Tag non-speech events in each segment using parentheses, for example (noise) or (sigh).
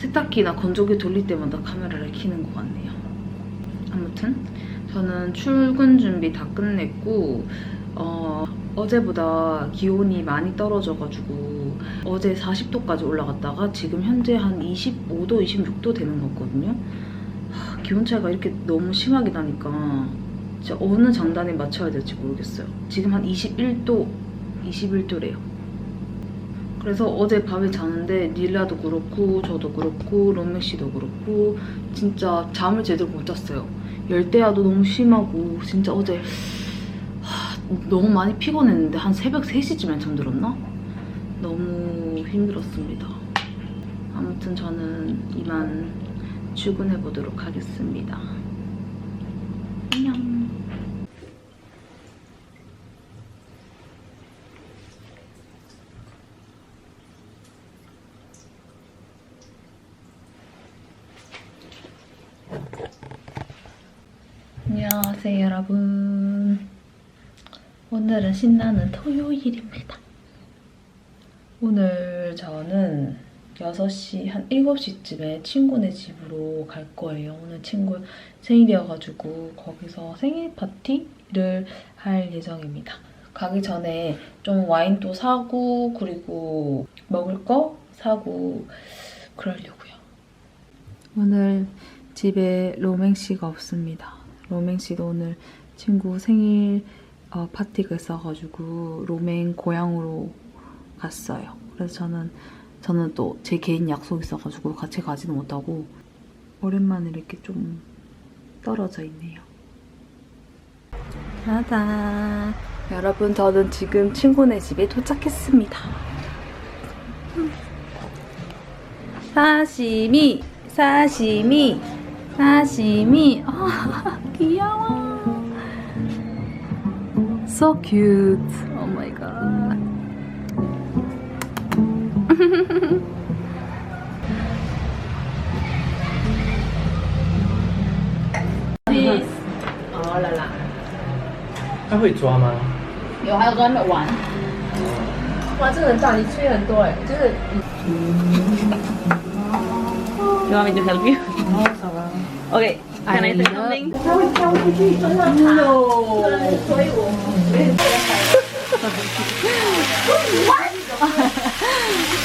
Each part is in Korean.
세탁기나 건조기 돌릴 때마다 카메라를 켜는 것 같네요. 아무튼 저는 출근 준비 다 끝냈고 어, 어제보다 기온이 많이 떨어져가지고 어제 40도까지 올라갔다가 지금 현재 한 25도, 26도 되는 것 같거든요. 하, 기온 차이가 이렇게 너무 심하게 나니까 진짜 어느 장단에 맞춰야 될지 모르겠어요. 지금 한 21도, 21도래요. 그래서 어제 밤에 자는데 릴라도 그렇고 저도 그렇고 롬맥 씨도 그렇고 진짜 잠을 제대로 못 잤어요. 열대야도 너무 심하고 진짜 어제 하, 너무 많이 피곤했는데 한 새벽 3시쯤에 잠들었나? 너무 힘들었습니다. 아무튼 저는 이만 출근해 보도록 하겠습니다. 안녕. 안녕하세요 여러분. 오늘은 신나는 토요일입니다. 오늘 저는 6시 한 7시쯤에 친구네 집으로 갈 거예요. 오늘 친구 생일이어가지고 거기서 생일 파티를 할 예정입니다. 가기 전에 좀 와인도 사고 그리고 먹을 거 사고 그러려고요. 오늘 집에 로맹씨가 없습니다. 로맹씨도 오늘 친구 생일 어, 파티가 있어가지고 로맹 고향으로 갔어요. 그래서 저는 저는 또 제 개인 약속 있어가지고 같이 가지는 못하고 오랜만에 이렇게 좀 떨어져 있네요. 짜잔! 여러분 저는 지금 친구네 집에 도착했습니다. 사시미, 사시미, 사시미. 아, 귀여워. So cute. Oh my god. Please。哦，来啦，他会抓吗？有还有在那边玩。哇，这个很大，你吹很多哎，就是。You want me to help you? Okay, can I, I say something? No. (laughs) what? (laughs)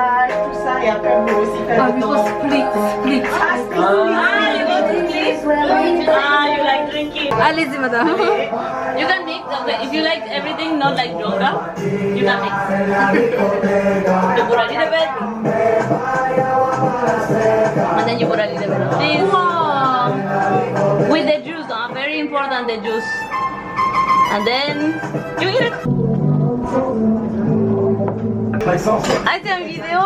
faut faire la plage, tout ça, et après, on peut aussi faire Ah, we go temps. split, split. Ah, c'est Ah, you like drinking. Allez-y, madame. You can mix. Okay, if you like everything not like yoga, you can mix. You put a little bit, and then you put a little bit of this. With the juice, uh, very important the juice. And then you eat it. 아, 지금 비디오.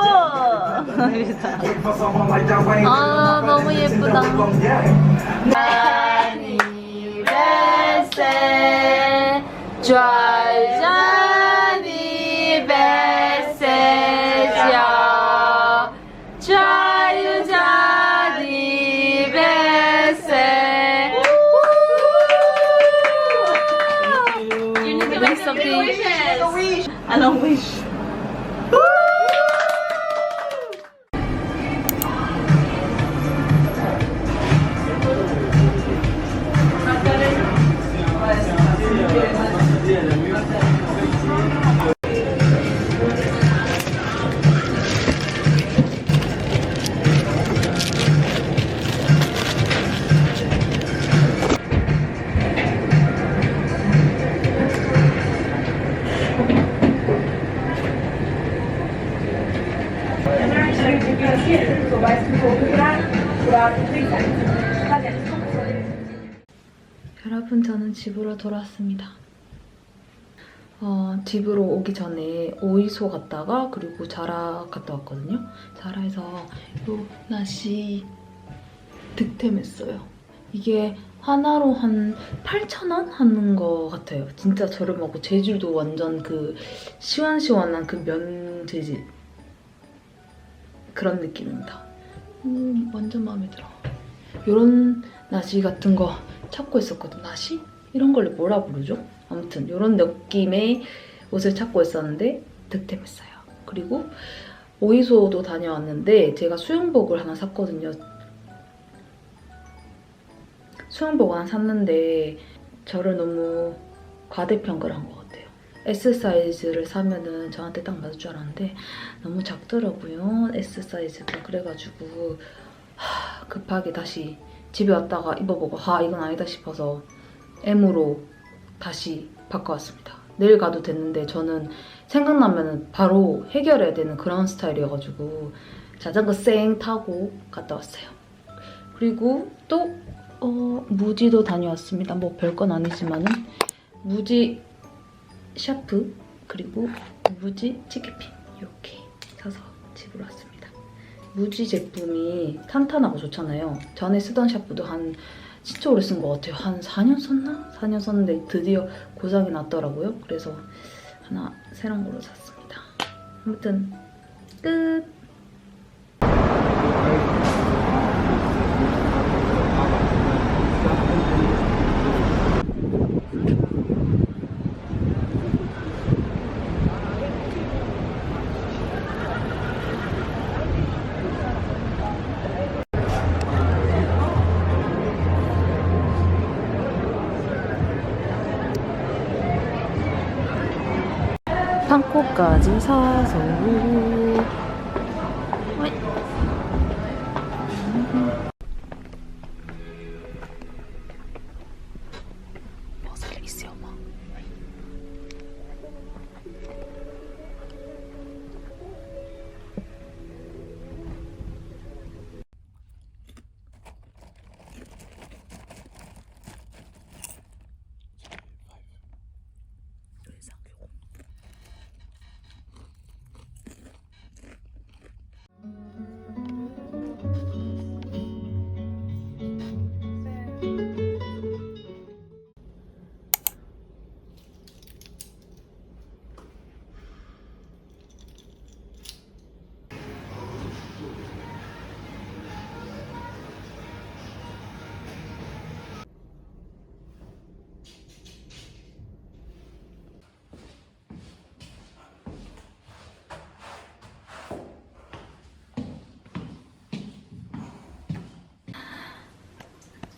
아, 너무 예쁘다. anniversaire, joyeux 여러분 저는 집으로 돌아왔습니다. 어, 집으로 오기 전에 오이소 갔다가 그리고 자라 갔다 왔거든요. 자라에서 요 나시 득템했어요. 이게 하나로 한 8,000원 하는 것 같아요. 진짜 저렴하고 재질도 완전 그 시원시원한 그 면 재질 그런 느낌입니다. 음, 완전 마음에 들어. 이런 나시 같은 거 찾고 있었거든. 나시? 이런 걸 뭐라 부르죠? 아무튼 이런 느낌의 옷을 찾고 있었는데 득템했어요. 그리고 오이소도 다녀왔는데 제가 수영복을 하나 샀거든요. 수영복 하나 샀는데 저를 너무 과대평가를 한 것 같아요. S 사이즈를 사면은 저한테 딱 맞을 줄 알았는데 너무 작더라고요. S 사이즈가 그래가지고 하, 급하게 다시 집에 왔다가 입어보고 아 이건 아니다 싶어서 M으로 다시 바꿔왔습니다. 내일 가도 됐는데 저는 생각나면 바로 해결해야 되는 그런 스타일이어가지고 자전거 쌩 타고 갔다 왔어요. 그리고 또 어, 무지도 다녀왔습니다. 뭐 별건 아니지만은 무지 샤프 그리고 무지 치키핀 이렇게 사서 집으로 왔습니다. 무지 제품이 탄탄하고 좋잖아요. 전에 쓰던 샤프도 한 진짜 오래 쓴 것 같아요. 한 4년 썼나? 4년 썼는데 드디어 고장이 났더라고요. 그래서 하나 새로운 걸로 샀습니다. 아무튼 끝! 판코까지 사서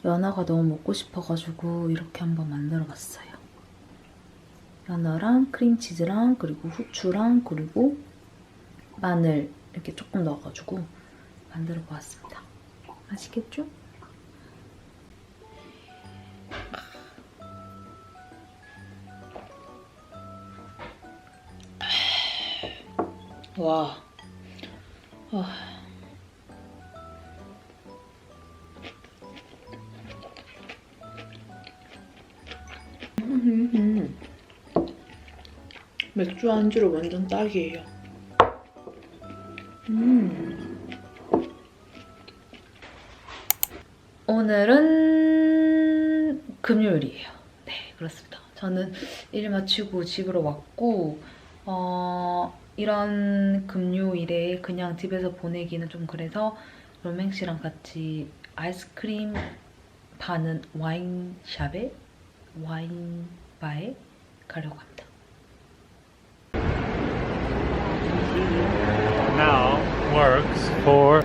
연어가 너무 먹고 싶어가지고 이렇게 한번 만들어봤어요. 연어랑 크림치즈랑 그리고 후추랑 그리고 마늘 이렇게 조금 넣어가지고 만들어 보았습니다. 맛있겠죠? 와. 와. 맥주 안주로 완전 딱이에요. 음. 오늘은 금요일이에요. 네, 그렇습니다. 저는 일 마치고 집으로 왔고, 어, 이런 금요일에 그냥 집에서 보내기는 좀 그래서 로맹 씨랑 같이 아이스크림 파는 와인샵에 와인바에 가려고 합니다. Now works for.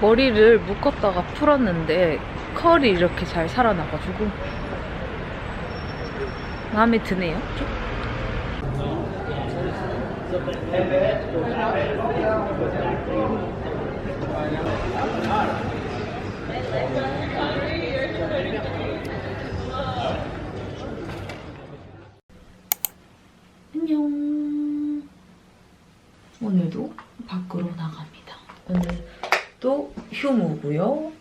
머리를 묶었다가 풀었는데 컬이 이렇게 잘 살아나가지고 마음에 드네요. 좀. 안녕. 오늘도 밖으로 나갑니다. 오늘도 휴무고요.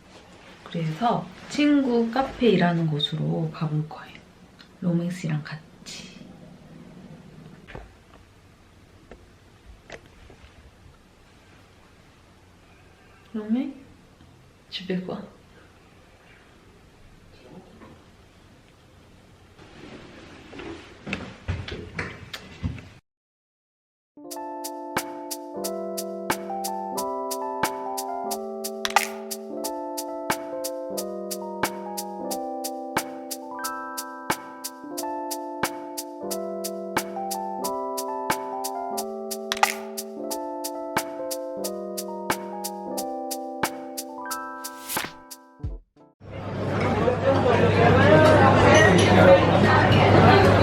그래서 친구 카페 일하는 곳으로 가볼 거예요. 로맹스랑 같이. 로맹? 집에 가.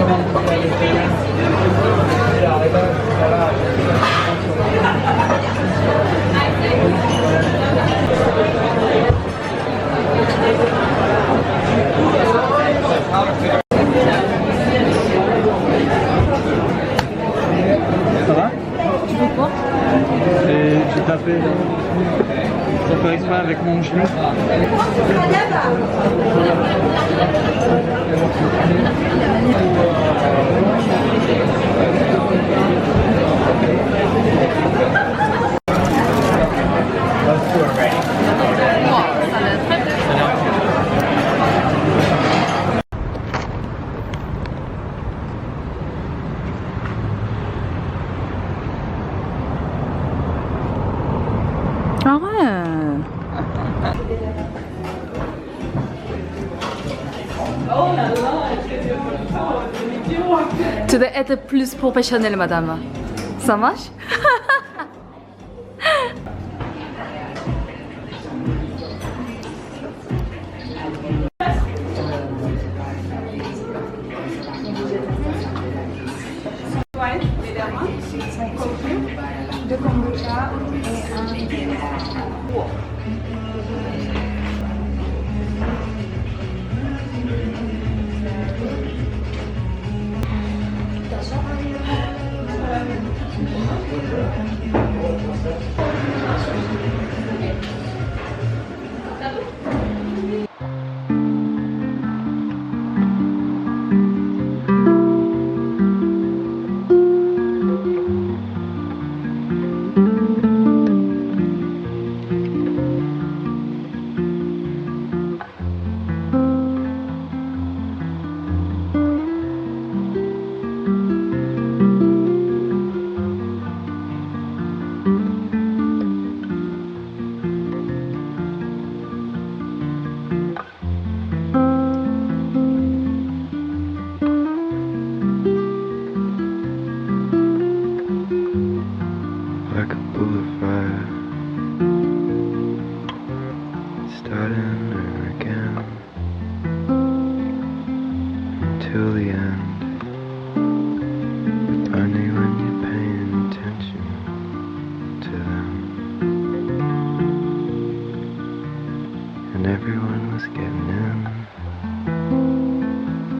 Amen. Tu dois être plus professionnelle, madame. Ça marche? (laughs)